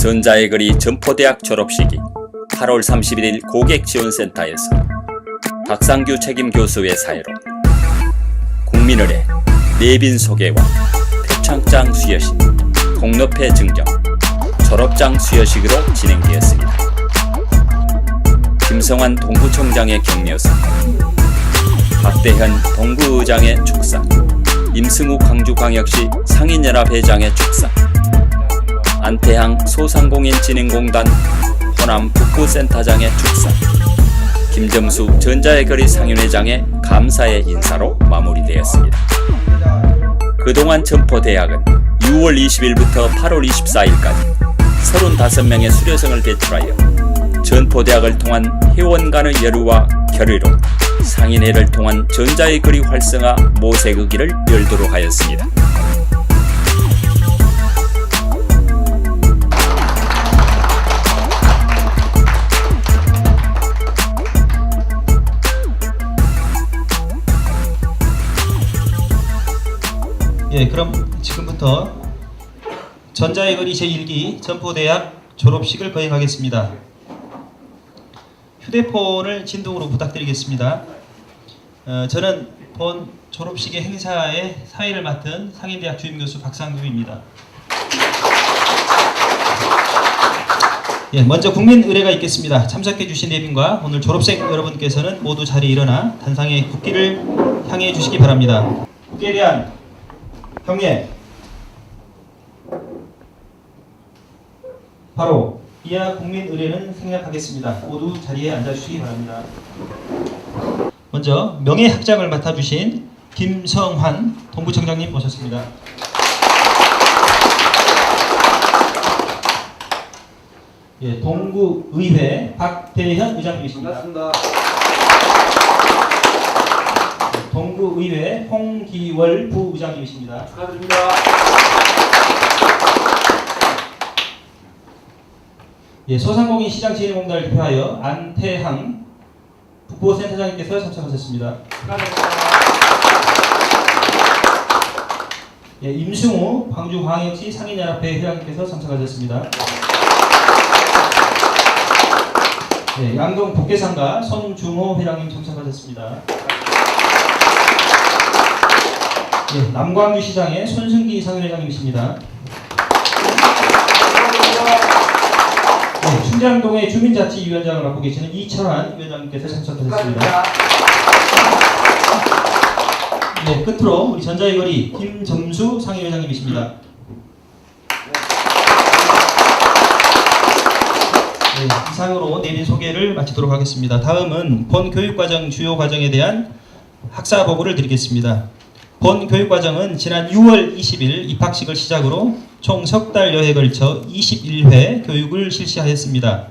전자의 거리 전포대학 졸업식이 8월 31일 고객지원센터에서 박상규 책임 교수의 사회로 국민을의 내빈 소개와 표창장 수여식, 공로패 증정, 졸업장 수여식으로 진행되었습니다. 김성환 동부총장의 격려사, 박대현 동부의장의 축사, 임승우 광주광역시 상인연합회장의 축사, 안태항 소상공인진흥공단 호남 북부센터장의 축사, 김점수 전자의 거리 상인회장의 감사의 인사로 마무리되었습니다. 그동안 점포대학은 6월 20일부터 8월 24일까지 35명의 수료생을 배출하여 전포대학을 통한 회원 간의 여류와 결의로 상인회를 통한 전자의 거리 활성화 모색의기를 열도록 하였습니다. 예, 그럼 지금부터 전자의 거리 제1기 전포대학 졸업식을 거행하겠습니다. 휴대폰을 진동으로 부탁드리겠습니다. 어, 저는 본 졸업식의 행사의 사회를 맡은 상인대학 주임교수 박상규입니다. 예, 먼저 국민 의례가 있겠습니다. 참석해 주신 내빈과 오늘 졸업생 여러분께서는 모두 자리에 일어나 단상의 국기를 향해 주시기 바랍니다. 국기에 대한 경례 바로 이하 국민 의례는 생략하겠습니다. 모두 자리에 앉아주시기 바랍니다. 먼저 명예학장을 맡아주신 김성환 동부청장님 모셨습니다. 예, 동구의회 박대현 의장님이십니다. 반갑습니다. 동구의회 홍기월 부의장님이십니다. 축하드립니다. 예, 소상공인 시장진흥공단을 대표하여 안태항 국보센터장님께서 참석하셨습니다. 축하드립니다. 예, 임승우 광주광역시 상인연합회 회장님께서 참석하셨습니다. 예, 양동 복계상가 손중호 회장님 참석하셨습니다. 예, 남광주 시장의 손승기 상인회장님이십니다. 예, 충장동의 주민자치위원장을 맡고 계시는 이철환 위원장님께서 참석하셨습니다. 네, 끝으로 우리 전자의 거리 김점수 상임회장님이십니다. 네, 이상으로 내린 소개를 마치도록 하겠습니다. 다음은 본 교육과정 주요 과정에 대한 학사 보고를 드리겠습니다. 본 교육과정은 지난 6월 20일 입학식을 시작으로 총 석 달여에 걸쳐 21회 교육을 실시하였습니다.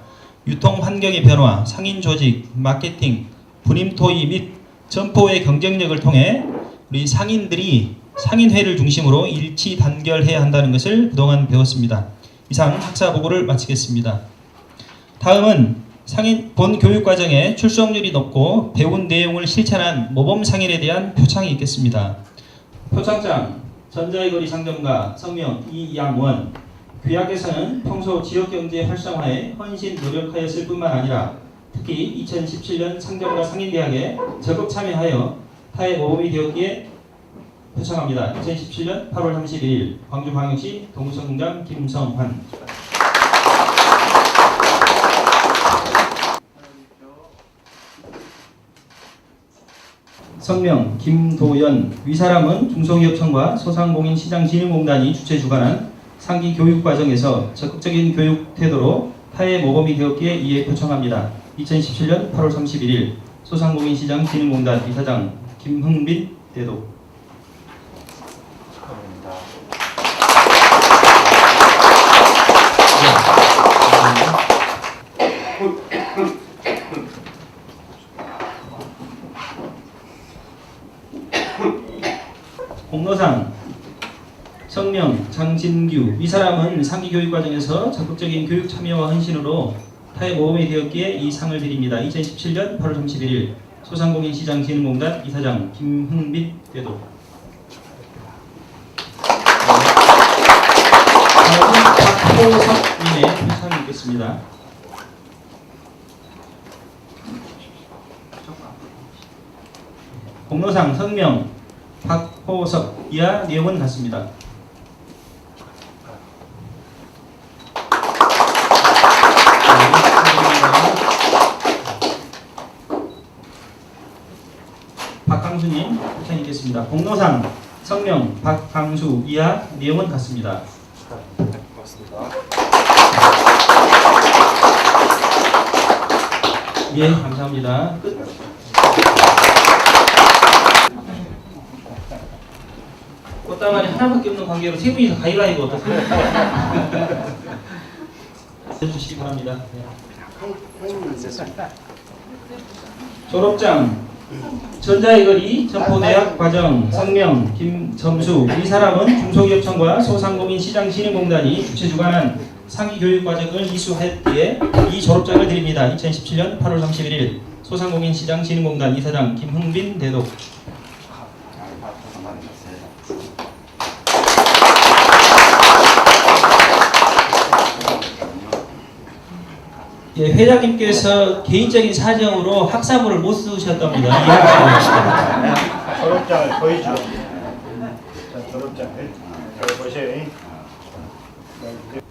유통 환경의 변화, 상인 조직, 마케팅, 분임 토의 및 점포의 경쟁력을 통해 우리 상인들이 상인회를 중심으로 일치 단결해야 한다는 것을 그동안 배웠습니다. 이상 학사 보고를 마치겠습니다. 다음은 상인 본 교육 과정에 출석률이 높고 배운 내용을 실천한 모범 상인에 대한 표창이 있겠습니다. 표창장 전자의 거리 상점가 성명 이양원 규약에서는 평소 지역 경제 활성화에 헌신 노력하였을 뿐만 아니라 특히 2017년 상점가 상인대학에 적극 참여하여 타의 모범이 되었기에 표창합니다. 2017년 8월 31일 광주광역시 동구성공장 김성환 성명 김도연 위사람은 중소기업청과 소상공인 시장 진흥공단이 주최 주관한 상기 교육 과정에서 적극적인 교육 태도로 타의 모범이 되었기에 이에 표창합니다. 2017년 8월 31일 소상공인 시장 진흥공단 이사장 김흥빈 대도 축하드립니다. 공로상 성명 장진규 이 사람은 상기 교육 과정에서 적극적인 교육 참여와 헌신으로 타의 모범이 되었기에 이 상을 드립니다. 2017년 8월 31일 소상공인 시장 진흥공단 이사장 김흥빈 대도. 다음은 박호석 있습니다. 공로상 성명 박호석 이하 내용은 같습니다. 박강수님 부탁 있겠습니다. 공로상 성명 박강수 이하 내용은 같습니다. 예, 감사합니다. 끝. 꽃다발이 하나밖에 없는 관계로 세 분이서 가위바위보 어떠세요? 해주시기 바랍니다. 졸업장 전자의 거리 전포대학 과정 성명 김점수 이 사람은 중소기업청과 소상공인 시장진흥공단이 주최 주관한 상위 교육 과정을 이수했기에 이 졸업장을 드립니다. 2017년 8월 31일 소상공인 시장진흥공단 이사장 김흥빈 대독 예, 회장님께서 개인적인 사정으로 학사물을 못 쓰셨답니다. 졸업장을 보이죠. 자, 졸업장을 잘 보세요.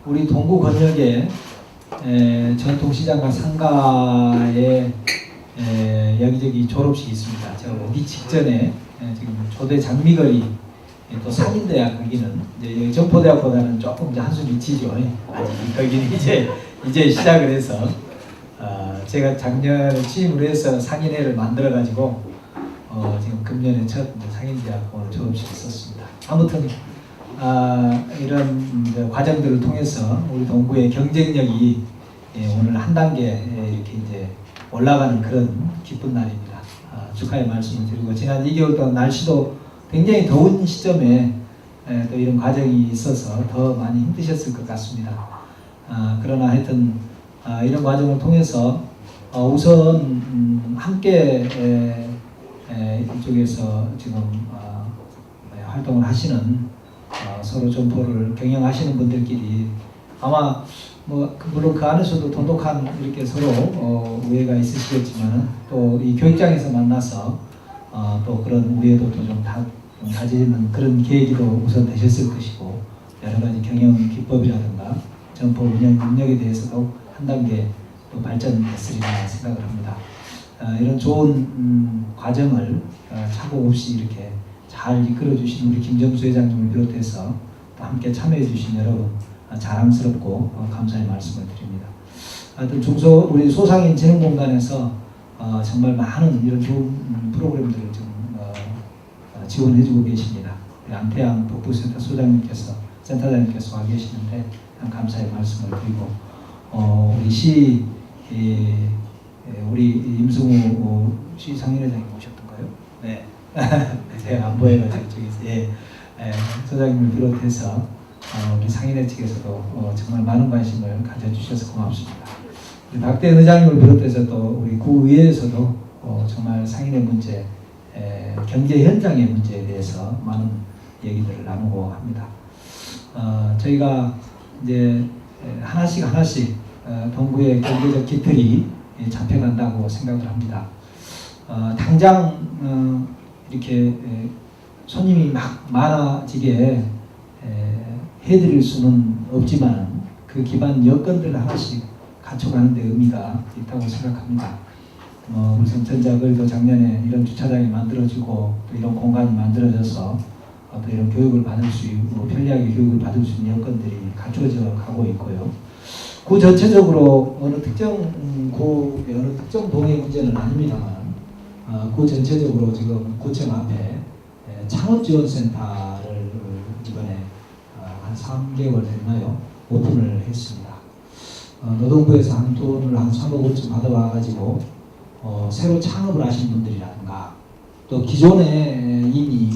우리 동구 권역의 에, 전통시장과 상가에 에, 여기저기 졸업식이 있습니다. 제가 오기 직전에 에, 지금 조대 장미거리 에, 또 상인대학 거기는 이제 여기 전포대학보다는 조금 이제 한수 미치죠. 예. 아직 거기는 이제 이제 시작을 해서 어, 제가 작년에 취임을 해서 상인회를 만들어 가지고 어, 지금 금년에 첫 이제 상인대학 오늘 졸업식을 썼습니다. 아무튼 아, 이런 과정들을 통해서 우리 동구의 경쟁력이 예, 오늘 한 단계 예, 이렇게 이제 올라가는 그런 기쁜 날입니다. 아, 축하의 말씀을 드리고 지난 2개월 동안 날씨도 굉장히 더운 시점에 예, 또 이런 과정이 있어서 더 많이 힘드셨을 것 같습니다. 아, 그러나 하여튼 아, 이런 과정을 통해서 어, 우선 음, 함께 이쪽에서 지금 어, 네, 활동을 하시는 어, 서로 점포를 경영하시는 분들끼리 아마 뭐 그- 물론 그 안에서도 돈독한 이렇게 서로 어, 우애가 있으시겠지만 또 이 교육장에서 만나서 어, 또 그런 우애도 좀 가지는 그런 계기도 우선 되셨을 것이고 여러 가지 경영 기법이라든가 점포 운영 능력에 대해서도 한 단계 또 발전됐으리라 생각을 합니다. 어, 이런 좋은 음, 과정을 어, 착오 없이 이렇게 잘 이끌어 주신 우리 김정수 회장님을 비롯해서 또 함께 참여해 주신 여러분 어, 자랑스럽고 어, 감사의 말씀을 드립니다. 하여튼 중소 우리 소상인 재능공단에서 어, 정말 많은 이런 좋은 음, 프로그램들을 지금 어, 어, 지원해주고 계십니다. 안태양 복부센터 소장님께서 센터장님께서 와 계시는데 참 감사의 말씀을 드리고 어, 우리 시 예, 예, 우리 임승우 어, 시 상인회장님 오셨던가요? 네. 제가 안 보여가지고 저기서 예, 예, 소장님을 비롯해서 어, 우리 상인회 측에서도 어, 정말 많은 관심을 가져주셔서 고맙습니다. 박대현 의장님을 비롯해서 또 우리 구의회에서도 어, 정말 상인의 문제, 에, 경제 현장의 문제에 대해서 많은 얘기들을 나누고 합니다. 어, 저희가 이제 에, 하나씩 하나씩 어, 동구의 경제적 기틀이 예, 잡혀간다고 생각을 합니다. 어, 당장 어, 이렇게 에, 손님이 막 많아지게 에, 해드릴 수는 없지만 그 기반 여건들 하나씩 갖춰가는 데 의미가 있다고 생각합니다. 어, 우선 전작을도 작년에 이런 주차장이 만들어지고 또 이런 공간이 만들어져서 어, 또 이런 교육을 받을 수 있고 편리하게 교육을 받을 수 있는 여건들이 갖춰져 가고 있고요. 그 전체적으로 어느 특정 음, 구 어느 특정 동의 문제는 아닙니다만 어, 그 전체적으로 지금 구청 앞에 에, 창업지원센터를 이번에 어, 한 3개월 됐나요? 오픈을 했습니다. 어, 노동부에서 한 돈을 한 3억 원쯤 받아와가지고 어, 새로 창업을 하신 분들이라든가 또 기존에 이미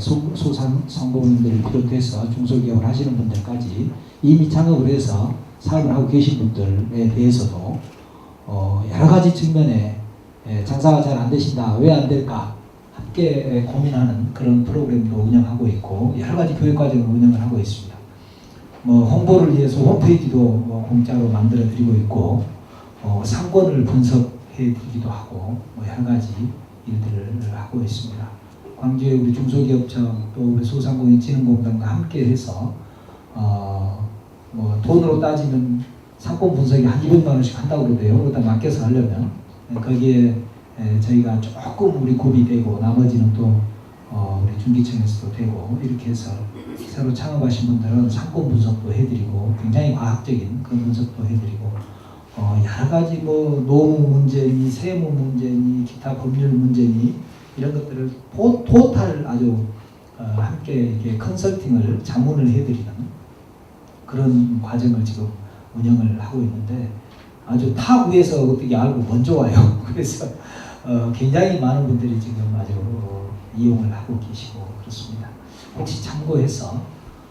소, 소상공인들을 비롯해서 중소기업을 하시는 분들까지 이미 창업을 해서 사업을 하고 계신 분들에 대해서도 어, 여러 가지 측면에 에, 장사가 잘 안 되신다 왜 안 될까 함께 에, 고민하는 그런 프로그램도 운영하고 있고 여러 가지 교육 과정을 운영을 하고 있습니다. 뭐 홍보를 위해서 홈페이지도 뭐 공짜로 만들어 드리고 있고 어, 상권을 분석해 드리기도 하고 뭐 여러 가지 일들을 하고 있습니다. 광주의 우리 중소기업청 또 우리 소상공인진흥공단과 함께해서 어, 뭐 돈으로 따지면 상권 분석이 한 200만 원씩 한다고 그러대요. 그러다 맡겨서 하려면 거기에 에, 저희가 조금 우리 굽이 되고 나머지는 또 어, 우리 중기청에서도 되고 이렇게 해서 새로 창업하신 분들은 상권 분석도 해드리고 굉장히 과학적인 그런 분석도 해드리고 어, 여러 가지 뭐 노무 문제니 세무 문제니 기타 법률 문제니 이런 것들을 포, 토탈 아주 어, 함께 이렇게 컨설팅을 자문을 해드리는 그런 과정을 지금 운영을 하고 있는데 아주 타 위에서 어떻게 알고 먼저 와요. 그래서 어, 굉장히 많은 분들이 지금 아주 어, 이용을 하고 계시고 그렇습니다. 혹시 참고해서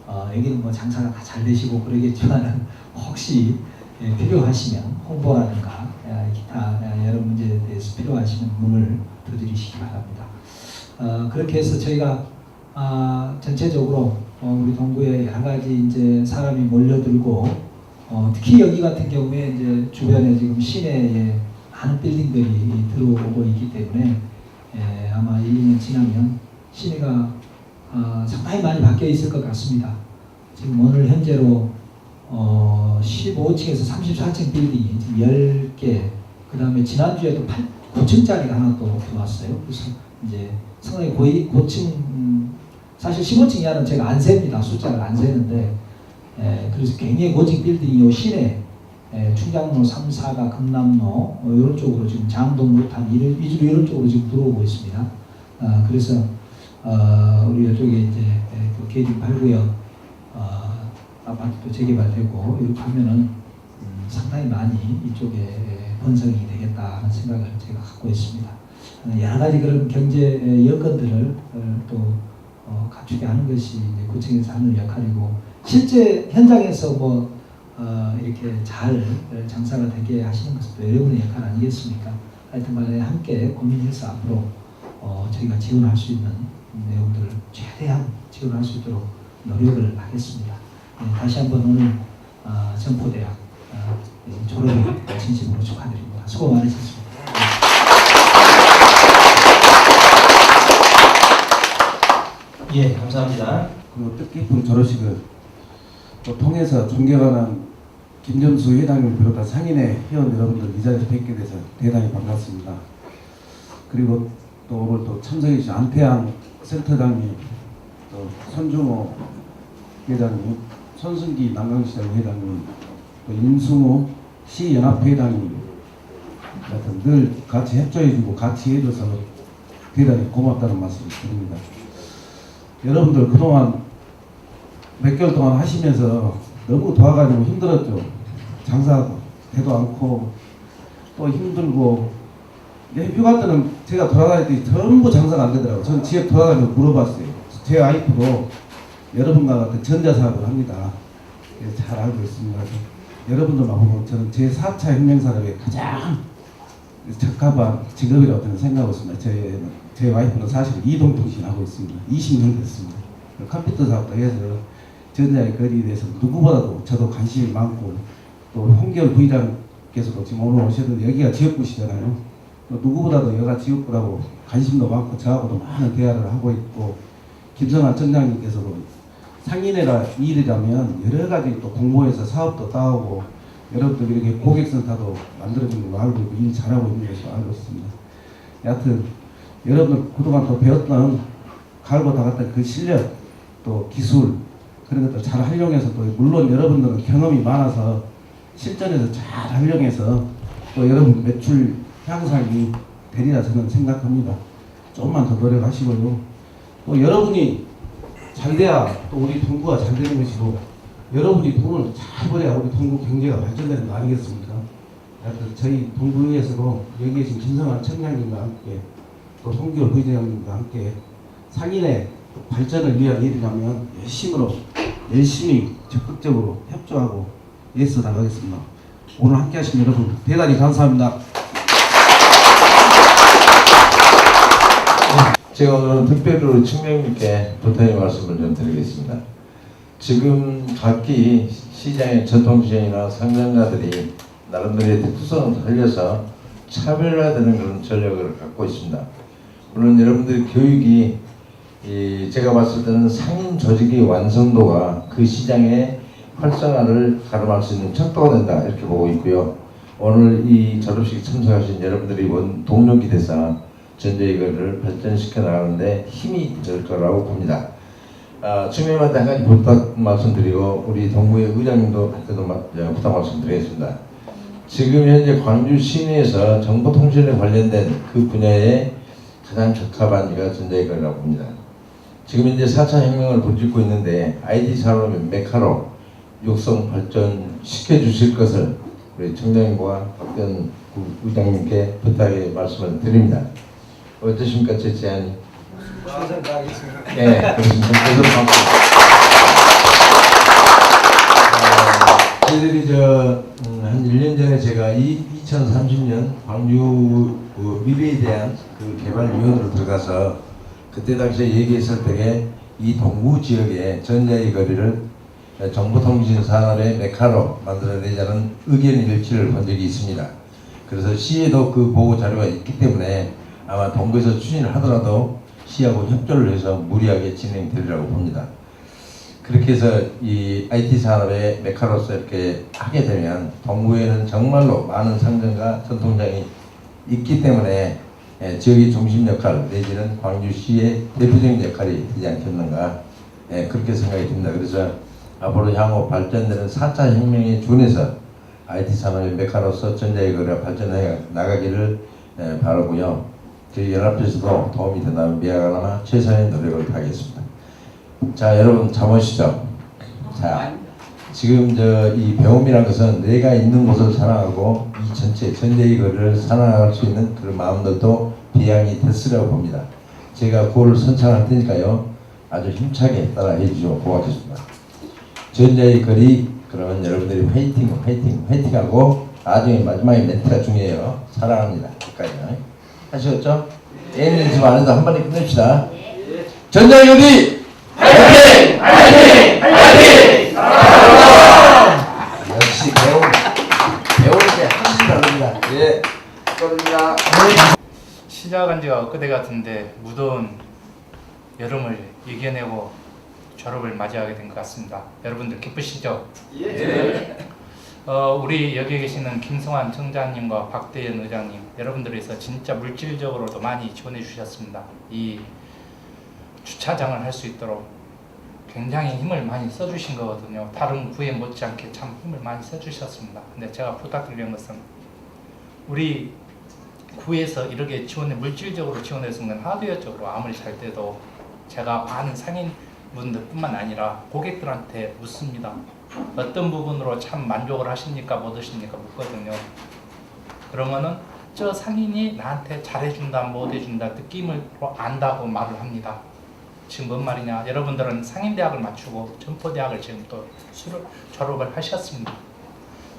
어, 여기는 뭐 장사가 다 잘 되시고 그러겠지만은 혹시 예, 필요하시면 홍보라든가 예, 기타 예, 여러 문제에 대해서 필요하시면 문을 두드리시기 바랍니다. 어, 그렇게 해서 저희가 아, 전체적으로 어, 우리 동구에 여러 가지 이제 사람이 몰려들고 어, 특히 여기 같은 경우에 이제 주변에 지금 시내에 많은 빌딩들이 들어오고 있기 때문에 예, 아마 1, 2년 지나면 시내가 아, 상당히 많이 바뀌어 있을 것 같습니다. 지금 오늘 현재로 어, 15층에서 34층 빌딩이 지금 10개, 그 다음에 지난주에도 8, 9층짜리가 하나 또 들어왔어요. 그래서 이제 상당히 고이, 고층, 음, 사실 15층 이하는 제가 안 셉니다. 숫자를 안 세는데, 에, 그래서 굉장히 고층 빌딩이 요 시내, 에, 충장로 3, 4가 금남로, 어, 이런 쪽으로 지금 장동 루탄, 이런, 이런 쪽으로 지금 들어오고 있습니다. 아, 그래서, 어, 우리 이쪽에 이제 에, 그 계집 8구역, 어, 아파트도 재개발되고 이렇게 하면은 음, 상당히 많이 이쪽에 번성이 되겠다 하는 생각을 제가 갖고 있습니다. 어, 여러 가지 그런 경제 여건들을 어, 또 어, 갖추게 하는 것이 구청에서 하는 역할이고 실제 현장에서 뭐 어, 이렇게 잘 장사가 되게 하시는 것도 여러분의 역할 아니겠습니까? 하여튼 간에 함께 고민해서 앞으로 어, 저희가 지원할 수 있는 내용들을 최대한 지원할 수 있도록 노력을 하겠습니다. 네, 다시 한번 오늘 아, 정포대학 아, 졸업을 진심으로 축하드립니다. 수고 많으셨습니다. 예, 감사합니다. 그 뜻깊은 졸업식을 또 통해서 존경하는 김점수 회장님을 비롯한 상인의 회원 여러분들 이 자리에서 뵙게 돼서 대단히 반갑습니다. 그리고 또 오늘 또 참석해 주신 안태양 센터장님, 또 손중호 회장님, 손승기 남강시장 회장님, 또 임승우 시연합회장님 하여튼 늘 같이 협조해주고 같이 해줘서 대단히 고맙다는 말씀을 드립니다. 여러분들 그동안 몇 개월 동안 하시면서 너무 도와가지고 힘들었죠. 장사 되도 않고 또 힘들고 휴가 때는 제가 돌아다닐 때 전부 장사가 안 되더라고요. 저는 지역 돌아다니면서 물어봤어요. 제 와이프도 여러분과 같은 전자사업을 합니다. 그래서 잘 알고 있습니다. 여러분들만 보면 저는 제 4차 혁명산업에 가장 적합한 직업이라고 저는 생각하고 있습니다. 제, 제 와이프는 사실 이동통신 하고 있습니다. 20년 됐습니다. 컴퓨터 사업도 해서 전자의 거리에 대해서 누구보다도 저도 관심이 많고 또 홍결 부의장께서도 지금 오늘 오셨는데 여기가 지역구시잖아요. 또 누구보다도 여가 지역구라고 관심도 많고 저하고도 많은 대화를 하고 있고 김성환 청장님께서도 상인회가 일이라면 여러 가지 또 공모해서 사업도 따오고 여러분들 이렇게 고객센터도 만들어진 걸로 알고 있고 일 잘하고 있는 것으로 알고 있습니다. 여하튼 여러분들 그동안 또 배웠던 갈고 닦았던 그 실력 또 기술 그런 것들 잘 활용해서 또 물론 여러분들은 경험이 많아서 실전에서 잘 활용해서 또 여러분 매출 향상이 되리라 저는 생각합니다. 조금만 더 노력하시고요. 또 여러분이 잘 돼야 또 우리 동구가 잘 되는 것이고 여러분이 돈을 잘 벌어야 우리 동구 경제가 발전되는 거 아니겠습니까? 하여튼 저희 동구에서도 여기 계신 김성환 청장님과 함께 또 송기호 부회장님과 함께 상인의 발전을 위한 일이라면 열심으로 열심히 적극적으로 협조하고 애써 나가겠습니다. 오늘 함께 하신 여러분 대단히 감사합니다. 제가 오늘은 특별히 청명님께 부탁의 말씀을 좀 드리겠습니다. 지금 각기 시장의 전통시장이나 상장가들이 나름대로의 특수성을 살려서 차별화되는 그런 전략을 갖고 있습니다. 물론 여러분들 교육이 이 제가 봤을 때는 상인 조직의 완성도가 그 시장의 활성화를 가름할 수 있는 척도가 된다 이렇게 보고 있고요. 오늘 이 졸업식 참석하신 여러분들이 원 동료기 돼서 전제 이거를 발전시켜 나가는데 힘이 될 거라고 봅니다. 아, 주님한테 한 가지 부탁 말씀드리고 우리 동구의 의장님도 한테도 마- 어, 부탁 말씀드리겠습니다. 지금 현재 광주 시내에서 정보통신에 관련된 그 분야에 가장 적합한 이가 전자기거라고 봅니다. 지금 이제 4차 혁명을 부르짖고 있는데 IT 산업의 메카로 육성 발전 시켜 주실 것을 우리 청장님과 구- 의장님께 부탁의 말씀을 드립니다. 어떠십니까 제 제안이? 네, 그렇습니다. 그래서 어, 저희들이 저, 음, 한 1년 전에 제가 이 2030년 광주 그 미래에 대한 그 개발위원으로 들어가서 그때 당시에 얘기했을 때에 이 동구 지역의 전자의 거리를 정보통신 산업의 메카로 만들어내자는 의견 일치를 본 적이 있습니다. 그래서 시에도 그 보고 자료가 있기 때문에 아마 동구에서 추진을 하더라도 시하고 협조를 해서 무리하게 진행되리라고 봅니다. 그렇게 해서 이 IT 산업의 메카로서 이렇게 하게 되면 동구에는 정말로 많은 상점과 전통장이 있기 때문에 예, 지역의 중심 역할 내지는 광주시의 대표적인 역할이 되지 않겠는가 예, 그렇게 생각이 듭니다. 그래서 앞으로 향후 발전되는 4차 혁명에 준해서 IT 산업의 메카로서 전자기거리가 발전해 나가기를 예, 바라고요. 저희 연합회에서도 도움이 된다면 미안하나 최선의 노력을 다하겠습니다. 자 여러분 잠오시죠. 자 지금 저 이 배움이라는 것은 내가 있는 곳을 사랑하고 이 전체 전대이거를 사랑할 수 있는 그런 마음들도 비양이 됐으라고 봅니다. 제가 그거를 선창할 테니까요 아주 힘차게 따라해 주시면 고맙겠습니다. 전자의 거리 그러면 여러분들이 화이팅 화이팅 화이팅하고 나중에 마지막에 멘트가 중요해요. 사랑합니다. 여기까지 하시겠죠? 애는 연습 안 해도 한 번에 끝냅시다. 전자의 거리 역시 배움 배울 때 확실히 다릅니다. 예. 축하드립니다. 시작한 지가 엊그제 같은데 무더운 여름을 이겨내고 졸업을 맞이하게 된 것 같습니다. 여러분들 기쁘시죠? 예. 어, 우리 여기 계시는 김성환 청장님과 박대현 의장님 여러분들에서 진짜 물질적으로도 많이 지원해 주셨습니다. 이 주차장을 할 수 있도록 굉장히 힘을 많이 써주신 거거든요. 다른 구에 못지않게 참 힘을 많이 써주셨습니다. 근데 제가 부탁드리는 것은 우리 구에서 이렇게 지원해 물질적으로 는 하드웨어적으로 아무리 잘 돼도 제가 많은 상인분들뿐만 아니라 고객들한테 묻습니다. 어떤 부분으로 참 만족을 하십니까 못 하십니까 묻거든요. 그러면은 저 상인이 나한테 잘해준다 못 해준다 느낌을 안다고 말을 합니다. 지금 뭔 말이냐? 여러분들은 상인대학을 맞추고 점포대학을 지금 또 수를 졸업을 하셨습니다.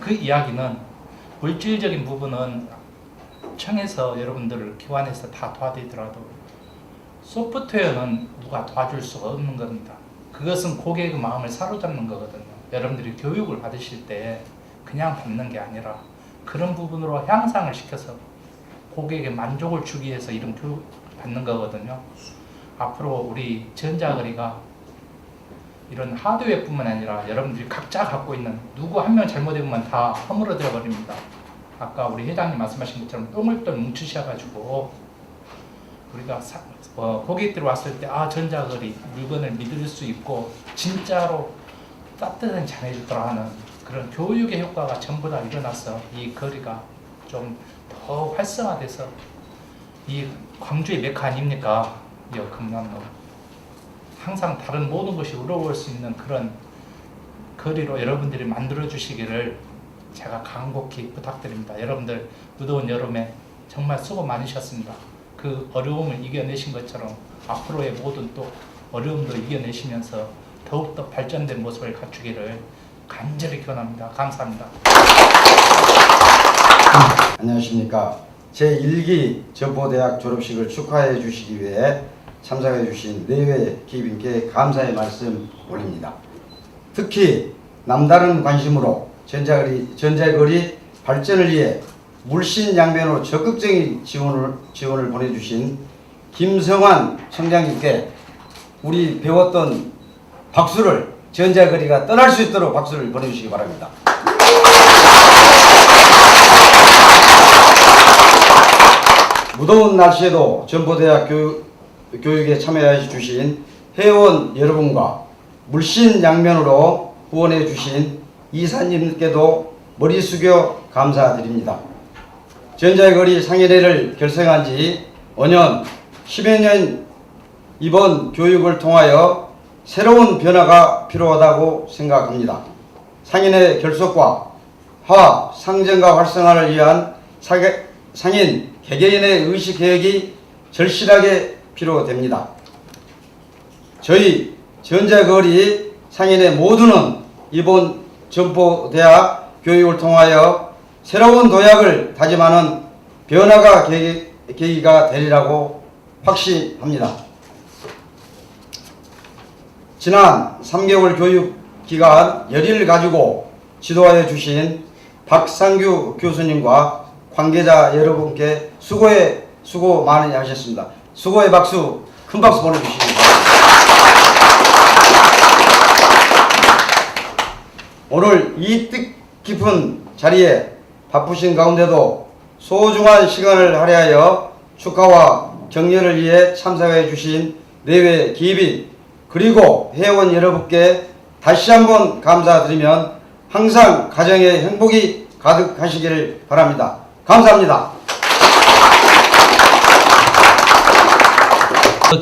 그 이야기는 물질적인 부분은 청에서 여러분들을 기관에서 다 도와드리더라도 소프트웨어는 누가 도와줄 수가 없는 겁니다. 그것은 고객의 마음을 사로잡는 거거든요. 여러분들이 교육을 받으실 때 그냥 받는 게 아니라 그런 부분으로 향상을 시켜서 고객의 만족을 주기 위해서 이런 교육 받는 거거든요. 앞으로 우리 전자거리가 이런 하드웨어뿐만 아니라 여러분들이 각자 갖고 있는 누구 한 명 잘못해보면 다 허물어져 버립니다. 아까 우리 회장님 말씀하신 것처럼 똥을 똥 뭉치셔가지고 우리가 사, 어, 고객들이 왔을 때 아 전자거리 물건을 믿을 수 있고 진짜로 따뜻한 잘해주더라 하는 그런 교육의 효과가 전부 다 일어나서 이 거리가 좀 더 활성화돼서 이 광주의 메카 아닙니까? 이 금남로 항상 다른 모든 것이 우러올 수 있는 그런 거리로 여러분들이 만들어 주시기를 제가 간곡히 부탁드립니다. 여러분들 무더운 여름에 정말 수고 많으셨습니다. 그 어려움을 이겨내신 것처럼 앞으로의 모든 또 어려움도 이겨내시면서 더욱더 발전된 모습을 갖추기를 간절히 기원합니다. 감사합니다. 안녕하십니까. 제1기 전포대학 졸업식을 축하해 주시기 위해 참석해 주신 내외 기빈께 감사의 말씀 올립니다. 특히 남다른 관심으로 전자거리, 전자거리 발전을 위해 물신 양면으로 적극적인 지원을, 지원을 보내주신 김성환 청장님께 우리 배웠던 박수를 전자거리가 떠날 수 있도록 박수를 보내주시기 바랍니다. 무더운 날씨에도 전보대학 교육, 교육에 참여해 주신 회원 여러분과 물신양면으로 후원해 주신 이사님께도 머리 숙여 감사드립니다. 전자거리 상인회를 결성한 지 5년, 10여 년 이번 교육을 통하여 새로운 변화가 필요하다고 생각합니다. 상인의 결속과 화합, 상정과 활성화를 위한 사개, 상인 개개인의 의식 개혁이 절실하게 필요됩니다. 저희 전자거리 상인의 모두는 이번 전포대학 교육을 통하여 새로운 도약을 다짐하는 변화가 계기, 계기가 되리라고 확신합니다. 지난 3개월 교육 기간 열의를 가지고 지도하여 주신 박상규 교수님과 관계자 여러분께 수고에 수고 많이 하셨습니다. 수고의 박수 큰 박수 보내주시기 바랍니다. 오늘 이 뜻깊은 자리에 바쁘신 가운데도 소중한 시간을 할애하여 축하와 격려를 위해 참석해 주신 내외 기비 그리고 회원 여러분께 다시 한번 감사드리면 항상 가정에 행복이 가득하시기를 바랍니다. 감사합니다.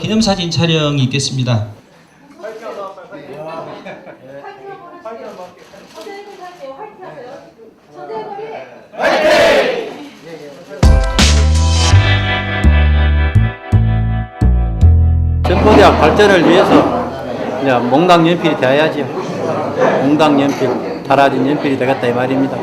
기념사진 촬영이 있겠습니다. 전포대학 발전을 위해서 몽당 연필이 되어야죠. 몽당 연필, 타라진 연필이 되겠다 이 말입니다.